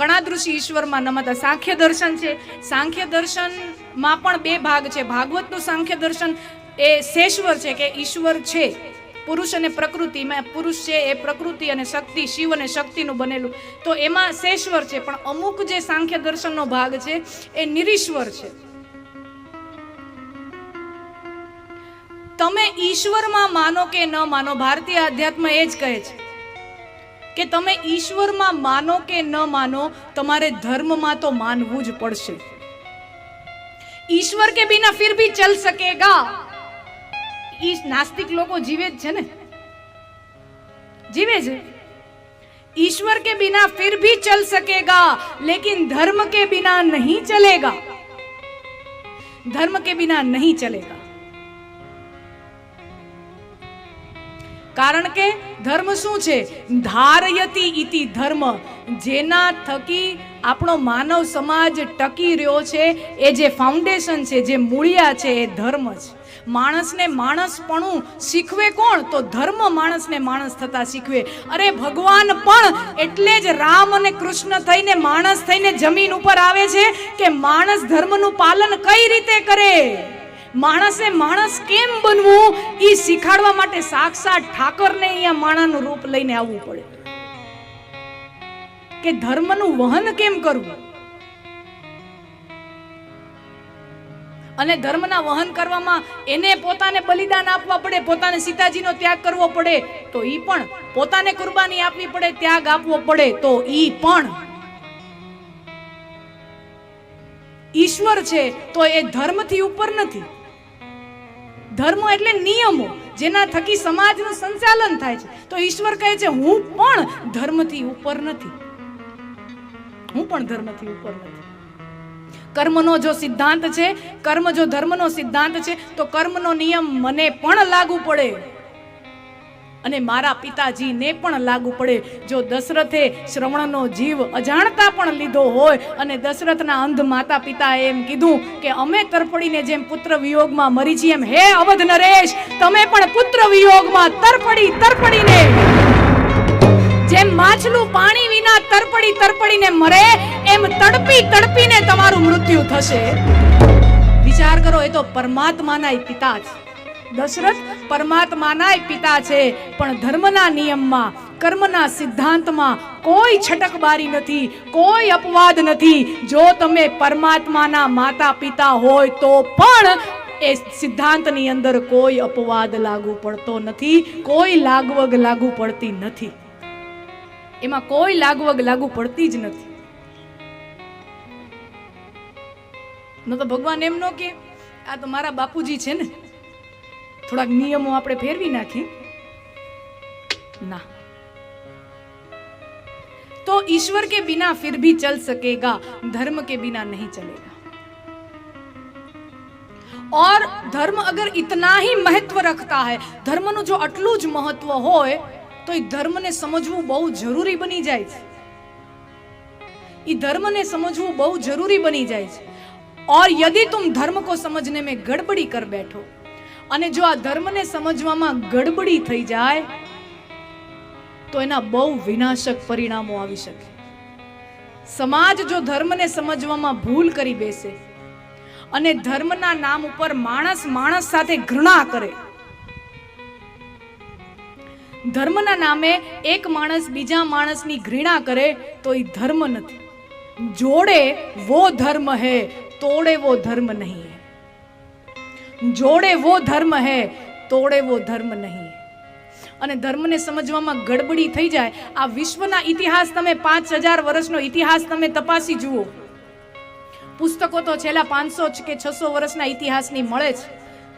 કણાદૃષિ ઈશ્વરમાં નમતા સાંખ્ય દર્શન છે. સાંખ્ય દર્શનમાં પણ બે ભાગ છે. ભાગવતનું સાંખ્ય દર્શન એ શેશ્વર છે કે ઈશ્વર છે. પુરુષ અને પ્રકૃતિમાં પુરુષ છે એ પ્રકૃતિ અને શક્તિ, શિવ અને શક્તિનું બનેલું. તો એમાં શેશ્વર છે, પણ અમુક જે સાંખ્ય દર્શનનો ભાગ છે એ નિરીશ્વર છે. તમે ઈશ્વરમાં માનો કે ન માનો, ભારતીય આધ્યાત્મ એ જ કહે છે. કે તમે ઈશ્વરમાં માનો કે ન માનો તમારે ધર્મમાં તો માનવું જ પડશે ઈશ્વર કે બિના ફિર ભી ચલ સકેગા ઈ નાસ્તિક લોકો જીવે જ છે ને જીવે છે ईश्वर के बिना फिर भी चल सकेगा लेकिन धर्म के बिना नहीं चलेगा धर्म के बिना नहीं चलेगा કારણ કે ધર્મ શું છે? ધારયતી ઇતિ ધર્મ. જેના થકી આપણો માનવ સમાજ ટકી રહ્યો છે, એ જે ફાઉન્ડેશન છે, જે મૂળિયા છે, એ ધર્મ છે માણસને માણસપણું શીખવે કોણ? તો ધર્મ માણસને માણસ થતા શીખવે. અરે ભગવાન પણ એટલે જ રામ અને કૃષ્ણ થઈને માણસ થઈને જમીન ઉપર આવે છે કે માણસ ધર્મનું પાલન કઈ રીતે કરે? માણસે માણસ કેમ બનવું? એ શીખાડવા માટે સાક્ષાત ઠાકરને અહીંયા માણાનું રૂપ લઈને આવવું પડે. કે ધર્મનું વહન કેમ કરવું? અને ધર્મના વહન કરવામાં એને પોતાને બલિદાન આપવા પડે, પોતાને સીતાજીનો ત્યાગ કરવો પડે, તો ઈ પણ પોતાને કુરબાની આપવી પડે, ત્યાગ આપવો પડે, તો ઈ પણ ઈશ્વર છે, તો એ ધર્મથી ઉપર નથી. ધર્મ એટલે નિયમો, જેના થકી સમાજનું સંચાલન થાય છે. તો ઈશ્વર કહે છે, હું પણ ધર્મથી ઉપર નથી. હું પણ ધર્મથી ઉપર નથી. કર્મનો જો સિદ્ધાંત છે, કર્મ જો ધર્મનો સિદ્ધાંત છે, તો કર્મનો નિયમ મને પણ લાગુ પડે. અને મારા પિતાજીને પણ લાગુ પડે. જો દશરથે શ્રવણનો જીવ અજાણતા પણ લીધો હોય અને દશરથના અંધ માતા પિતા એમ કીધું કે અમે તરફડીને જેમ પુત્ર વિયોગમાં મરી છીએ એમ હે અવધ નરેશ, તમે પણ પુત્ર વિયોગમાં તરફડી, તરફડીને. જેમ માછલું પાણી વિના તરપડી તરપડીને મરે, એમ તડપી, તડપીને તમારું મૃત્યુ થશે. વિચાર કરો, એ તો પરમાત્માના પિતા જ. દશરથ પરમાત્માના પિતા છે, પણ ધર્મના નિયમમાં, કર્મના સિદ્ધાંતમાં કોઈ છટકબારી નથી, કોઈ અપવાદ નથી. જો તમે પરમાત્માના માતા પિતા હોય તો પણ એ સિદ્ધાંતની અંદર કોઈ અપવાદ લાગુ પડતો નથી, કોઈ લાગવગ લાગુ પડતી નથી. એમાં કોઈ લાગવગ લાગુ પડતી જ નથી. ન તો ભગવાન એમ નો કે, આ તો મારા બાપુજી છે ને. થોડાક નિયમો આપણે ફેરવી નાખીએ ના तो ईश्वर के बिना फिर भी चल सकेगा धर्म के बिना नहीं चलेगा और धर्म अगर इतना ही महत्व रखता है धर्म નું જો આટલું જ મહત્વ હોય તો એ ધર્મને સમજવું બહુ જરૂરી બની જાય છે એ ધર્મને સમજવું બહુ જરૂરી બની જાય છે और यदि तुम धर्म को समझने में गड़बड़ी कर बैठो અને જો આ ધર્મને સમજવામાં ગડબડી થઈ જાય, તો એના બહુ વિનાશક પરિણામો આવી શકે. સમાજ જો ધર્મને સમજવામાં ભૂલ કરી બેસે અને ધર્મના નામ ઉપર માણસ માણસ સાથે ઘૃણા કરે, ધર્મના નામે એક માણસ બીજા માણસની ઘૃણા કરે, તો એ ધર્મ નથી. જોડે વો ધર્મ હે, તોડે વો ધર્મ નહીં. જોડે વો ધર્મ હે, તોડે વો ધર્મ નહીં. અને ધર્મને સમજવામાં ગડબડી થઈ જાય. આ વિશ્વના ઇતિહાસ તમે પાંચ હજાર વર્ષનો ઇતિહાસ તમે તપાસી જુઓ. પુસ્તકો તો છેલ્લા પાંચસો કે છસો વર્ષના ઇતિહાસની મળે છે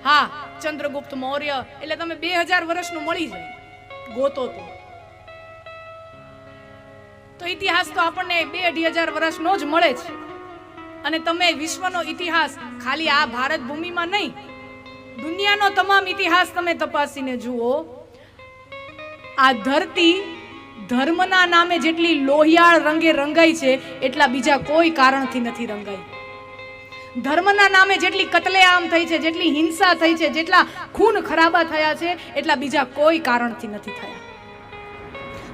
હા, ચંદ્રગુપ્ત મૌર્ય, એટલે તમે બે હજાર વર્ષનું મળી જાય. ગોતો તો. તો ઇતિહાસ તો આપણને બે અઢી હજાર વર્ષનો જ મળે છે અને તમે વિશ્વનો ઇતિહાસ ખાલી આ ભારત ભૂમિમાં નહીં દુનિયાનો તમામ ઇતિહાસ તમે તપાસીને જુઓ. આ ધરતી ધર્મના નામે જેટલી લોહિયાળ રંગે રંગાઈ છે, એટલા બીજા કોઈ કારણથી નથી રંગાઈ. ધર્મના નામે જેટલી કતલેઆમ થઈ છે, જેટલી હિંસા થઈ છે, જેટલા ખૂન ખરાબા થયા છે, એટલા બીજા કોઈ કારણથી નથી થયા.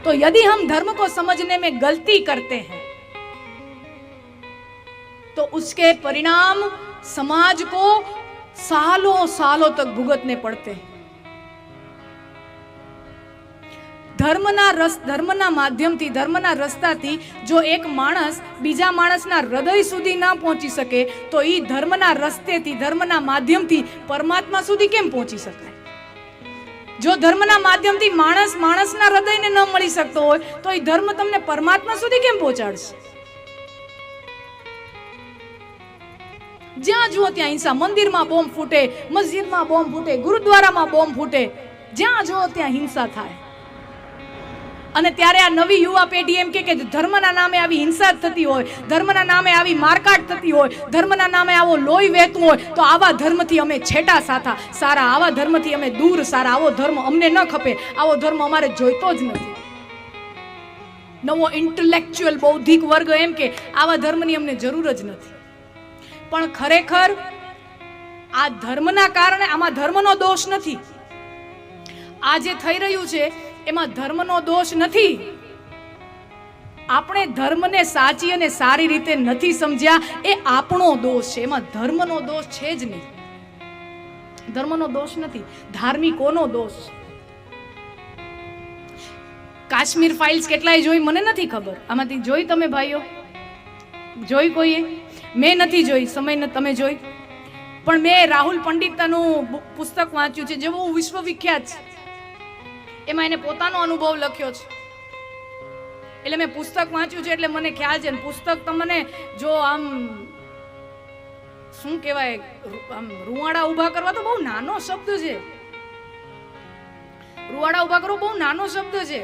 તો યદિ હમ ધર્મ કો સમજને મેં ગલતી કરતે હૈ, તો ઉસકે પરિણામ સમાજ કો सालों सालों तक भुगतने पड़ते हैं ધર્મના રસ ધર્મના માધ્યમથી ધર્મના રસ્તાથી જો એક માણસ બીજા માણસના હૃદય સુધી ના પહોંચી શકે તો એ ધર્મના રસ્તેથી ધર્મના માધ્યમથી પરમાત્મા સુધી કેમ પહોંચી શકાય જો ધર્મના માધ્યમથી માણસ માણસના હૃદયને ન મળી શકતો હોય તો એ ધર્મ તમને પરમાત્મા સુધી કેમ પહોંચાડશે જ્યાં જુઓ ત્યાં હિંસા મંદિરમાં બોમ્બ ફૂટે, મસ્જિદમાં બોમ્બ ફૂટે, ગુરુદ્વારામાં બોમ્બ ફૂટે, જ્યાં જુઓ ત્યાં હિંસા થાય. અને ત્યારે આ નવી યુવા પેઢી એમ કે ધર્મના નામે આવી હિંસા થતી હોય, ધર્મના નામે આવી મારકાટ થતી હોય, ધર્મના નામે આવો લોહી વહેતું હોય, તો આવા ધર્મથી અમે છેટા સાથા. સારા આવા ધર્મથી અમે દૂર સારા. આવો ધર્મ અમને ન ખપે. આવો ધર્મ અમારે જોઈતો જ નથી. નવો ઇન્ટેલેક્ચ્યુઅલ બૌદ્ધિક વર્ગ એમ કે આવા ધર્મની અમને જરૂર જ નથી. પણ ખરેખર આ ધર્મના કારણે આમાં ધર્મનો દોષ નથી. આ જે થઈ રહ્યું છે, એમાં ધર્મનો દોષ નથી. આપણે ધર્મને સાચી અને સારી રીતે નથી સમજ્યા, એ આપણો દોષ છે. એમાં ધર્મનો દોષ છે જ નહીં. ધર્મનો દોષ નથી. ધાર્મિકોનો દોષ કાશ્મીર ફાઇલ્સ કેટલાય જોઈ? મને નથી ખબર. આમાંથી જોઈ તમે ભાઈઓ? જોઈ કોઈએ? મેં નથી જોઈ, સમય તમે જોઈ. પણ મેં રાહુલ પંડિતાનું પુસ્તક વાંચ્યું છે, જે બહુ વિશ્વવિખ્યાત છે. એમાં એને પોતાનો અનુભવ લખ્યો છે. એટલે મેં પુસ્તક વાંચ્યું છે, એટલે મને ખ્યાલ છે. પુસ્તક તમને જો આમ, શું કહેવાય આમ રૂવાડા ઊભા કરવા તો બહુ નાનો શબ્દ છે. રૂવાડા ઊભા કરવો બહુ નાનો શબ્દ છે.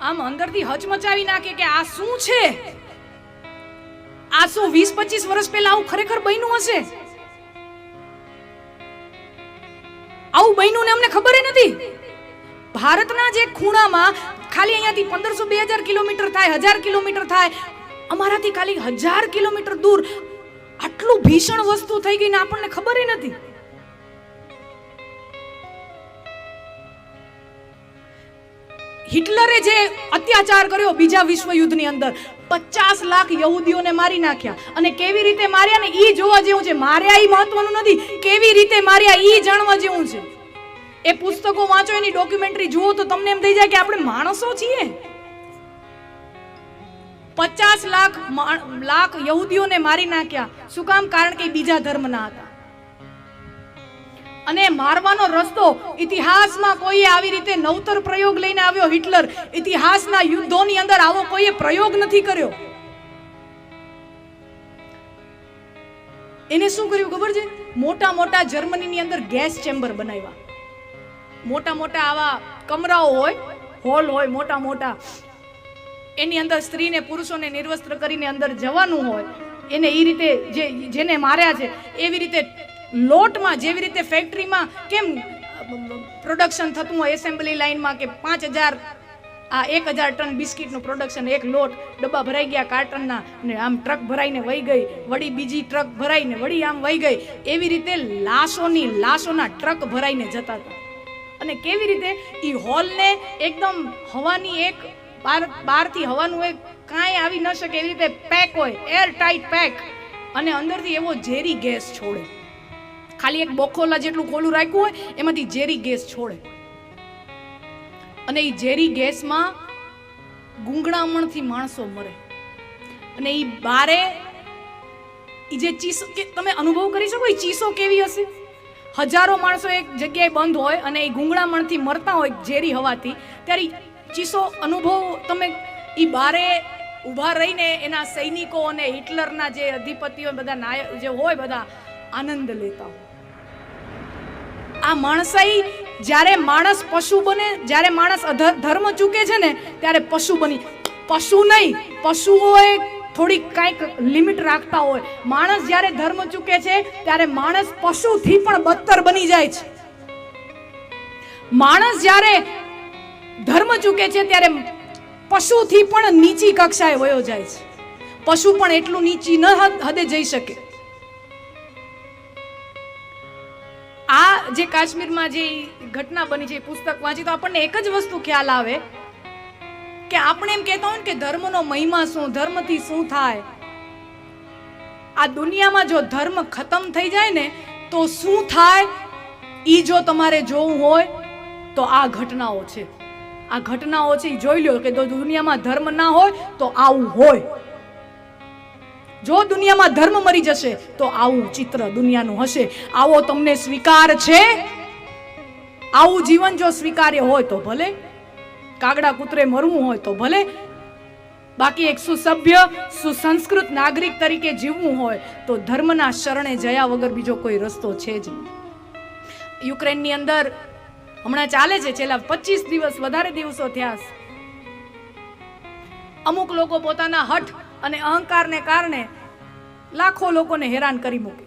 આમ અંદરથી હચમચાવી નાખે કે આ શું છે? આ વીસ, પચીસ વર્ષ પહેલા આવું ખરેખર બન્યું હશે? આવું બન્યું ને અમને ખબર નથી. ભારતના જે ખૂણામાં ખાલી અહીંયાથી પંદરસો બે હજાર કિલોમીટર થાય, હજાર કિલોમીટર થાય, અમારાથી ખાલી હજાર કિલોમીટર દૂર આટલું ભીષણ વસ્તુ થઈ ગઈ ને આપણને ખબર નથી. હિટલરે જે અત્યાચાર કર્યો બીજા વિશ્વયુદ્ધની અંદર પચાસ લાખ યહૂદીઓને મારી નાખ્યા. અને કેવી રીતે માર્યા ને ઈ જોવા જેવું છે. માર્યા ઈ મહત્વનું નથી. કેવી રીતે માર્યા ઈ જાણવા જેવું છે? એ પુસ્તકો વાંચો, એની ડોક્યુમેન્ટરી જુઓ તો તમને એમ થઈ જાય કે આપણે માણસો છીએ. પચાસ લાખ લાખ યહૂદીઓને મારી નાખ્યા. શું કામ? કારણ કે બીજા ધર્મના હતા. અને મારવાનો રસ્તો ઇતિહાસમાં કોઈએ આવી રીતે નવતર પ્રયોગ લઈને આવ્યો હિટલર, ઇતિહાસના યુદ્ધોની અંદર આવો કોઈએ પ્રયોગ નથી કર્યો. એને શું કર્યું ખબર છે? મોટા મોટા જર્મનીની અંદર ગેસ ચેમ્બર બનાવ્યા. મોટા મોટા આવા કમરાઓ હોય, હોલ હોય, મોટા મોટા, એની અંદર સ્ત્રીને પુરુષોને નિર્વસ્ત્ર કરીને અંદર જવાનું હોય, એને એ રીતે જે, જેને માર્યા છે, એવી રીતે લોટમાં જેવી રીતે ફેક્ટરીમાં કેમ પ્રોડક્શન થતું હોય એસેમ્બલી લાઇનમાં કે પાંચ હજાર, આ એક હજાર ટન બિસ્કિટનું પ્રોડક્શન એક લોટ ડબ્બા ભરાઈ ગયા કાર્ટનના ને આમ ટ્રક ભરાઈને વહી ગઈ, વળી બીજી ટ્રક ભરાઈને વળી આમ વહી ગઈ. એવી રીતે લાશોની, લાશોના ટ્રક ભરાઈને જતા હતા. અને કેવી રીતે? એ હોલને એકદમ હવાની એક, બાર, બહારથી હવાનું એક કાંઈ આવી ન શકે એવી રીતે પેક હોય એર ટાઈટ પેક અને અંદરથી એવો ઝેરી ગેસ છોડે. ખાલી એક બોખોલા જેટલું ખોલું રાખ્યું હોય, એમાંથી ઝેરી ગેસ છોડે. અને એ ઝેરી ગેસમાં ગુંગળામણથી માણસો મરે. અને એ બારે એ જે ચીસો કે તમે અનુભવ કરી શકો એ ચીસો કેવી હશે? હજારો માણસો એક જગ્યાએ બંધ હોય અને એ ગુંગળામણથી મરતા હોય ઝેરી હવાથી, ત્યારે ચીસો અનુભવ તમે એ બારે ઊભા રહીને એના સૈનિકો અને હિટલરના જે અધિપતિઓ, બધા નાયક જે હોય બધા આનંદ લેતા હોય. આ માણસાઈ જ્યારે માણસ પશુ બને, જ્યારે માણસ ધર્મ ચૂકે છે ને, ત્યારે પશુ બની. પશુ નહીં, પશુઓએ થોડીક કાંઈક લિમિટ રાખતા હોય. માણસ જ્યારે ધર્મ ચૂકે છે, ત્યારે માણસ પશુથી પણ બદતર બની જાય છે. માણસ જ્યારે ધર્મ ચૂકે છે, ત્યારે પશુથી પણ નીચી કક્ષાએ વયો જાય છે. પશુ પણ એટલું નીચી ન હદે જઈ શકે. આ જે કાશ્મીરમાં જે ઘટના બની છે પુસ્તક વાંચી, તો આપણને એક જ વસ્તુ ખ્યાલ આવે કે આપણે એમ કહેતા હોય ને કે ધર્મનો મહિમા શું, ધર્મથી શું થાય? આ દુનિયામાં જો ધર્મ ખતમ થઈ જાય ને, તો શું થાય? એ જો તમારે જોવું હોય, તો આ ઘટનાઓ છે. આ ઘટનાઓ છે એ જોઈ લો કે જો દુનિયામાં ધર્મ ના હોય, તો આવું હોય. જો દુનિયામાં ધર્મ મરી જશે, તો આવું ચિત્ર દુનિયાનું હશે. આવો તમને સ્વીકાર છે? આવું જીવન જો સ્વીકાર્ય હોય તો ભલે. કાગડા કૂતરે મરવું હોય તો ભલે. બાકી એક સુસભ્ય, સુસંસ્કૃત નાગરિક તરીકે જીવવું હોય, તો ધર્મના શરણે જયા વગર બીજો કોઈ રસ્તો છે જ યુક્રેનની અંદર હમણાં ચાલે છે, છેલ્લા પચીસ દિવસ વધારે દિવસો થયા અમુક લોકો પોતાના હઠ અને અહંકારને કારણે લાખો લોકોને હેરાન કરી મૂકે.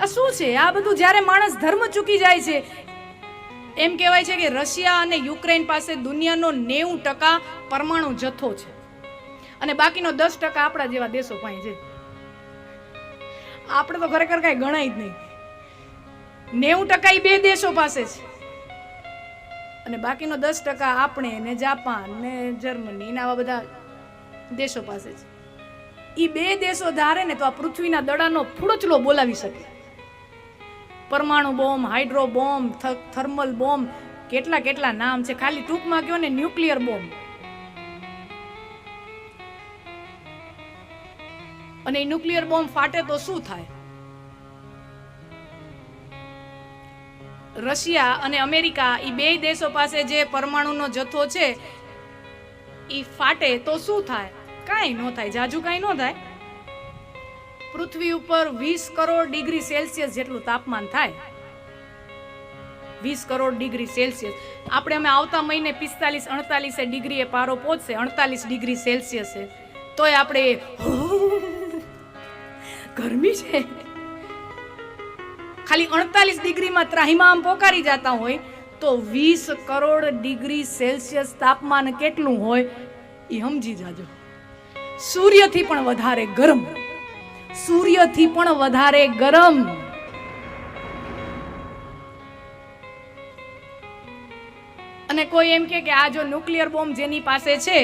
આ શું છે? આ બધું જ્યારે માણસ ધર્મ ચૂકી જાય છે, એમ કહેવાય છે કે રશિયા અને યુક્રેન પાસે દુનિયાનો નેવું ટકા પરમાણુ જથ્થો છે. અને બાકીનો દસ ટકા આપણા જેવા દેશો પાસે છે. આપણે તો ખરેખર કાંઈ ગણાય જ નહીં. નેવું ટકા એ બે દેશો પાસે છે. અને બાકીનો દસ ટકા આપણે ને જાપાન ને જર્મની ને આવા બધા દેશો પાસે છે. એ બે દેશો ધારે ને તો આ પૃથ્વીના દડાનો ફૂડચલો બોલાવી શકે. પરમાણુ bomb, hydro bomb thermal bomb, કેટલા કેટલા નામ છે, ખાલી ટૂંકમાં કહો ને, ન્યુક્લિયર બોમ્બ. અને ન્યુક્લિયર બોમ્બ ફાટે તો શું થાય? રશિયા અને અમેરિકા એ બે દેશો પાસે જે પરમાણુનો જથ્થો છે એ ફાટે તો શું થાય? કાંઈ ન થાય, જાજુ કાંઈ ન થાય. પૃથ્વી ઉપર વીસ કરોડ ડિગ્રી સેલ્સિયસ જેટલું તાપમાન થાય. વીસ કરોડ ડિગ્રી સેલ્સિયસ. આપણે અમે આવતા મહિને પિસ્તાલીસ, અડતાલીસે ડિગ્રીએ પારો પહોંચશે, અડતાલીસ ડિગ્રી સેલ્સિયસ. તોય આપણે ગરમી છે. ખાલી અડતાલીસ ડિગ્રીમાં ત્રાહિમામ પોકારી જતા હોય તો વીસ કરોડ ડિગ્રી સેલ્સિયસ તાપમાન કેટલું હોય એ સમજી જાજો. સૂર્યથી પણ વધારે ગરમ. સૂર્યથી પણ વધારે ગરમ. અને કોઈ એમ કે આ જો ન્યુક્લિયર બોમ્બ જેની પાસે છે,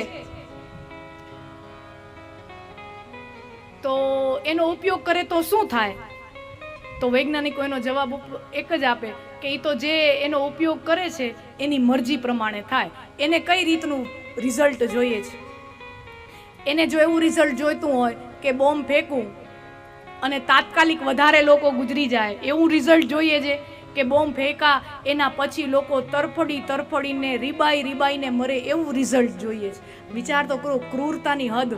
તો એનો ઉપયોગ કરે તો શું થાય? તો વૈજ્ઞાનિકો એનો જવાબ એક જ આપે કે એ તો જે એનો ઉપયોગ કરે છે, એની મરજી પ્રમાણે થાય. એને કઈ રીતનું રિઝલ્ટ જોઈએ છે? એને જો એવું રિઝલ્ટ જોઈતું હોય કે બોમ્બ ફેંકું અને તાત્કાલિક વધારે લોકો ગુજરી જાય, એવું રિઝલ્ટ જોઈએ છે કે બોમ્બ ફેંકા, એના પછી લોકો તરફડી તરફડીને, રીબાઈ રીબાઈને મરે એવું રિઝલ્ટ જોઈએ છે. વિચાર તો કરો, ક્રૂરતાની હદ.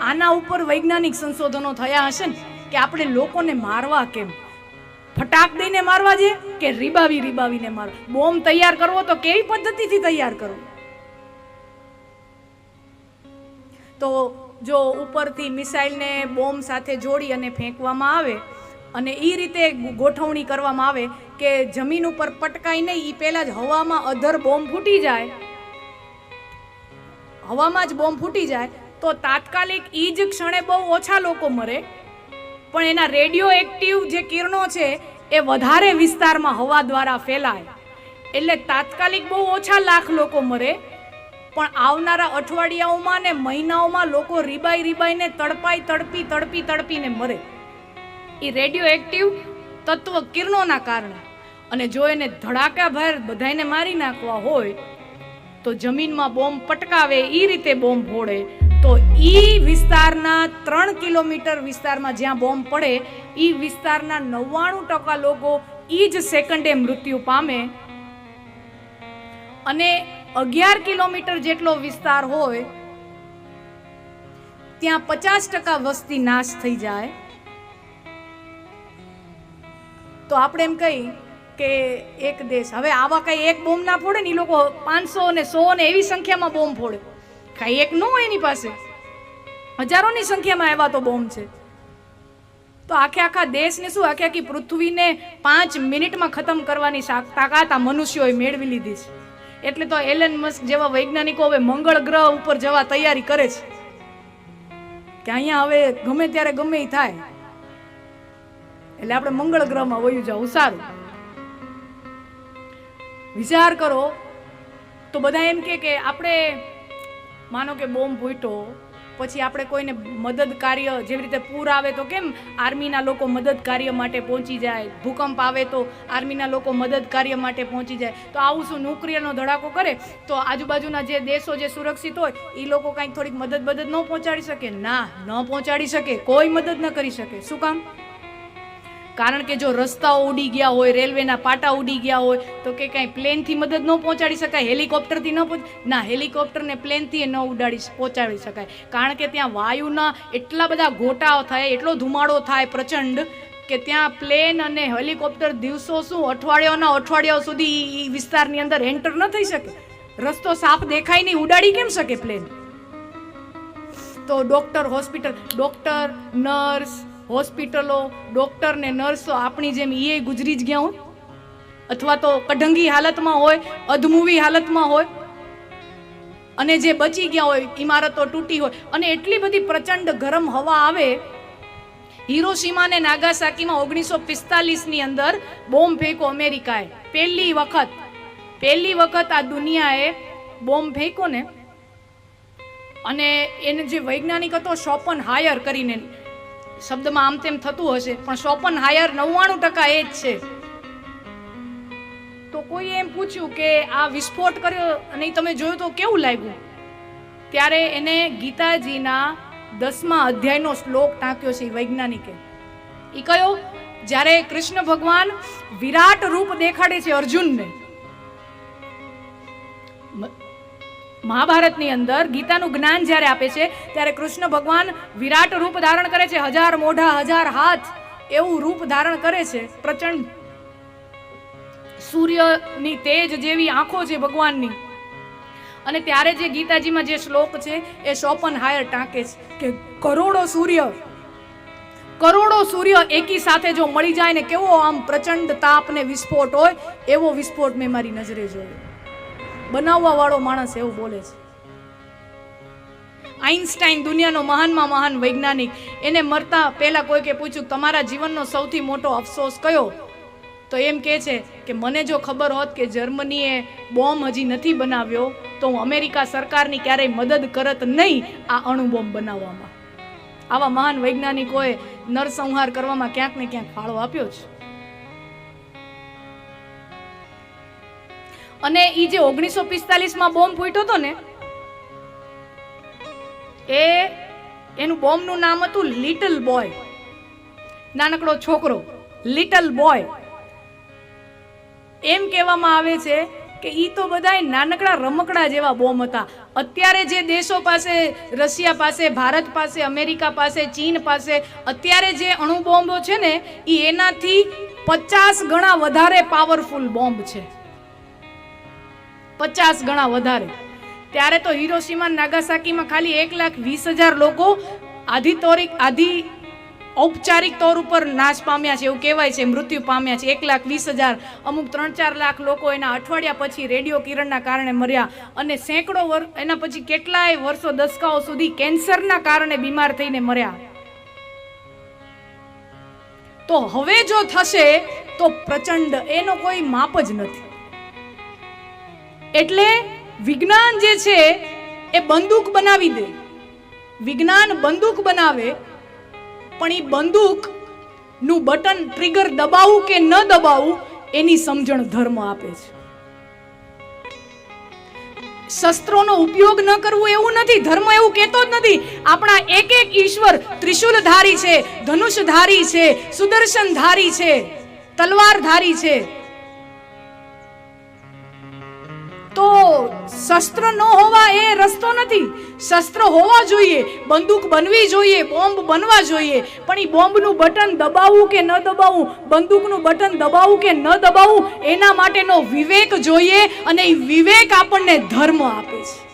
આના ઉપર વૈજ્ઞાનિક સંશોધનો થયા હશે ને, કે આપણે લોકોને મારવા કેમ? ફટાક દઈને મારવા છે કે રીબાવી, રીબાવીને મારો. બોમ્બ તૈયાર કરવો તો કેવી પદ્ધતિથી તૈયાર કરવો તો જો ઉપરથી મિસાઇલને બોમ્બ સાથે જોડી અને ફેંકવામાં આવે અને એ રીતે ગોઠવણી કરવામાં આવે કે જમીન ઉપર પટકાઈ નહીં એ પહેલાં જ હવામાં અધર બોમ્બ ફૂટી જાય. હવામાં જ બોમ્બ ફૂટી જાય તો તાત્કાલિક એ જ ક્ષણે બહુ ઓછા લોકો મરે. પણ એના રેડિયો એક્ટિવ જે કિરણો છે, એ વધારે વિસ્તારમાં હવા દ્વારા ફેલાય. એટલે તાત્કાલિક બહુ ઓછા લાખ લોકો મરે, પણ આવનારા અઠવાડિયાઓમાં ને મહિનાઓમાં લોકો રીબાઈ રીબાઈને તડપાઈ તડપી તડપી તડપીને મરે. એ રેડિયો એક્ટિવ તત્વ કિરણોના કારણે. અને જો એને ધડાકાભેર બધાને મારી નાખવા હોય, તો જમીનમાં બોમ્બ પટકાવે એ રીતે બોમ્બ ફોડે તો એ વિસ્તારના ત્રણ કિલોમીટર વિસ્તારમાં જ્યાં બોમ્બ પડે એ વિસ્તારના નવ્વાણું ટકા લોકો એ જ સેકન્ડે મૃત્યુ પામે. અને અગિયાર કિલોમીટર જેટલો વિસ્તાર હોય, ત્યાં પચાસ ટકા વસ્તી નાશ થઈ જાય. તો આપણે એમ કહી કે એક દેશ, હવે આવા કઈ એક બોમ્બ ના ફોડે ને એ લોકો પાંચસો ને સો ને એવી સંખ્યામાં બોમ્બ ફોડે. કઈ એક ન એની પાસે. હજારોની સંખ્યામાં એવા તો બોમ્બ છે. તો આખે આખા દેશને શું? આખે આખી પૃથ્વીને પાંચ મિનિટમાં ખતમ કરવાની તાકાત આ મનુષ્યોએ મેળવી લીધી છે. એટલે તો એલન મસ્ક જેવા વૈજ્ઞાનિકો હવે મંગળ ગ્રહ ઉપર જવા તૈયારી કરે છે. કે અહીંયા હવે ગમે ત્યારે ગમે એ થાય. એટલે આપણે મંગળ ગ્રહમાં વયું જવું સારું વિચાર કરો. તો બધા એમ કે આપણે માનો કે બોમ્બ ફૂટ્યો પછી આપણે કોઈને મદદ કાર્ય જેવી રીતે પૂર આવે તો કેમ આર્મીના લોકો મદદ કાર્ય માટે પહોંચી જાય? ભૂકંપ આવે તો આર્મીના લોકો મદદ કાર્ય માટે પહોંચી જાય. તો આવું શું નુક્રિયરનો ધડાકો કરે? તો આજુબાજુના જે દેશો જે સુરક્ષિત હોય એ લોકો કાંઈક થોડીક મદદ મદદ ન પહોંચાડી શકે? ના, ન પહોંચાડી શકે. કોઈ મદદ ન કરી શકે. શું કામ? કારણ કે જો રસ્તાઓ ઉડી ગયા હોય, રેલવેના પાટા ઉડી ગયા હોય, તો કે કાંઈ પ્લેનથી મદદ ન પહોંચાડી શકાય, હેલિકોપ્ટરથી ન પહોંચ, ના, હેલિકોપ્ટરને પ્લેનથી ન ઉડાડી પહોંચાડી શકાય. કારણ કે ત્યાં વાયુના એટલા બધા ગોટાઓ થાય, એટલો ધુમાડો થાય પ્રચંડ કે ત્યાં પ્લેન અને હેલિકોપ્ટર દિવસો શું, અઠવાડિયાના અઠવાડિયાઓ સુધી એ વિસ્તારની અંદર એન્ટર ન થઈ શકે? રસ્તો સાફ દેખાય નહીં, ઉડાડી કેમ શકે પ્લેન? તો ડોક્ટર હોસ્પિટલ, ડોક્ટર, નર્સ હોસ્પિટલો ડોક્ટર ને નર્સો, આપણી જેમ એ ગુજરી જ ગયા હોય અથવા તો કઢંગી હાલતમાં હોય, અધમૂવી હાલતમાં હોય. અને જે બચી ગયા હોય ઇમારતો તૂટી હોય. અને એટલી બધી પ્રચંડ ગરમ હવા આવે હિરોશીમા ને નાગાસાકીમાં ઓગણીસો પિસ્તાલીસની અંદર બોમ્બ ફેંકો અમેરિકાએ. પહેલી વખત પહેલી વખત આ દુનિયાએ બોમ્બ ફેંકો ને અને એને જે વૈજ્ઞાનિક હતો, શોપન હાયર કરીને શબ્દમાં આમ તેમ થતું હશે, પણ સોપન હાયર નવ્વાણું ટકા એ જ છે. તો કોઈએ એમ પૂછ્યું કે આ વિસ્ફોટ કર્યો અને તમે જોયું તો કેવું લાગ્યું? ત્યારે એને ગીતાજીના દસમા અધ્યાયનો શ્લોક ટાંક્યો છે વૈજ્ઞાનિકે. એ કયો જ્યારે કૃષ્ણ ભગવાન વિરાટ રૂપ દેખાડે છે અર્જુનને મહાભારતની અંદર ગીતાનું જ્ઞાન જ્યારે આપે છે, ત્યારે કૃષ્ણ ભગવાન વિરાટ રૂપ ધારણ કરે છે, હજાર મોઢા, હજાર હાથ એવું રૂપ ધારણ કરે છે, પ્રચંડ. સૂર્યની તેજ જેવી આંખો છે ભગવાનની. અને ત્યારે જે ગીતાજીમાં જે શ્લોક છે, એ શોપન હાયર ટાંકે છે કે કરોડો સૂર્ય કરોડો સૂર્ય એકી સાથે જો મળી જાય ને કેવો આમ પ્રચંડ તાપ ને વિસ્ફોટ હોય, એવો વિસ્ફોટ મેં મારી નજરે જોયો. બનાવવા વાળો માણસ એવું બોલે છે. આઈન્સ્ટાઈન દુનિયાનો મહાનમાં મહાન વૈજ્ઞાનિક. એને મરતા પહેલા કોઈકે પૂછ્યું, તમારા જીવનનો સૌથી મોટો અફસોસ કયો? તો એમ કહે છે કે, મને જો ખબર હોત કે જર્મનીએ બોમ્બ હજી નથી બનાવ્યો, તો હું અમેરિકા સરકારની ક્યારેય મદદ કરત નહીં આ અણુબોમ્બ બનાવવામાં. આવા મહાન વૈજ્ઞાનિકોએ નરસંહાર કરવામાં ક્યાંક ને ક્યાંક ફાળો આપ્યો છે અને એ જે ઓગણીસો પિસ્તાલીસમાં બોમ્બ ફૂટ્યો હતો ને, એ, એનું બોમ્બનું નામ હતું લિટલ બોય. નાનકડો છોકરો, લિટલ બોય. એમ કહેવામાં આવે છે કે એ તો બધાય નાનકડા રમકડા જેવા બોમ્બ હતા. અત્યારે જે દેશો પાસે, રશિયા પાસે, ભારત પાસે, અમેરિકા પાસે, ચીન પાસે, અત્યારે જે અણુ બોમ્બો છે ને એ એનાથી પચાસ ગણા વધારે પાવરફુલ બોમ્બ છે. પચાસ ગણા વધારે. ત્યારે તો હિરોશીમા નાગાસાકીમાં ખાલી એક લાખ વીસ હજાર લોકો આધિતોરિક, આધિ ઔપચારિક તોર ઉપર નાશ પામ્યા છે એવું કહેવાય છે, મૃત્યુ પામ્યા છે. એક લાખ વીસ હજાર, અમુક ત્રણ ચાર લાખ લોકો એના અઠવાડિયા પછી રેડિયો કિરણના કારણે મર્યા અને સેંકડો વર્ષ એના પછી કેટલાય વર્ષો દસકાઓ સુધી કેન્સરના કારણે બીમાર થઈને મર્યા. તો હવે જો થશે, તો પ્રચંડ, એનો કોઈ માપ જ નથી. એટલે વિજ્ઞાન જે છે, એ બંદૂક બનાવી દે. વિજ્ઞાન બંદૂક બનાવે, પણ એ બંદૂકનું બટન ટ્રિગર દબાવવું કે ન દબાવવું એની સમજણ ધર્મ આપે છે. શસ્ત્રોનો ઉપયોગ ન કરવો એવું નથી, ધર્મ એવું કહેતો જ નથી. આપણા એક એક ઈશ્વર ત્રિશુલધારી છે, ધનુષધારી છે, સુદર્શનધારી છે, તલવારધારી છે. શસ્ત્ર ન હોવા એ રસ્તો નથી. શસ્ત્ર હોવા જોઈએ, બંદૂક બનવી જોઈએ, બોમ્બ બનવા જોઈએ. પણ એ બોમ્બનું બટન દબાવવું કે ન દબાવવું, બંદૂકનું બટન દબાવવું કે ન દબાવવું, એના માટેનો વિવેક જોઈએ અને એ વિવેક આપણને ધર્મ આપે છે.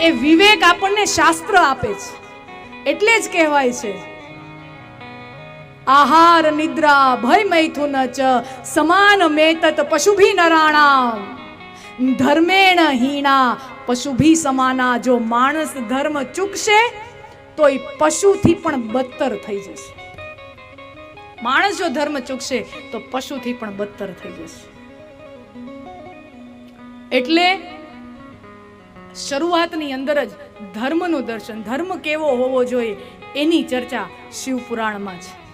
એ વિવેક આપણને શાસ્ત્ર આપે છે. એટલે જ કહેવાય છે. આહાર નિદ્રા ભય મૈથુન ચ, સમાન મેતત પશુભી નરાણામ. ધર્મેણ હીણા, પશુભી સમાના, જો માણસ ધર્મ ચૂકશે તો એ પશુથી પણ બદતર થઈ જશે. માણસ જો ધર્મ ચૂકશે, તો પશુથી પણ બદતર થઈ જશે. એટલે શરૂઆતની અંદર જ ધર્મનું દર્શન, ધર્મ કેવો હોવો જોઈએ, એની ચર્ચા શિવપુરાણમાં છે.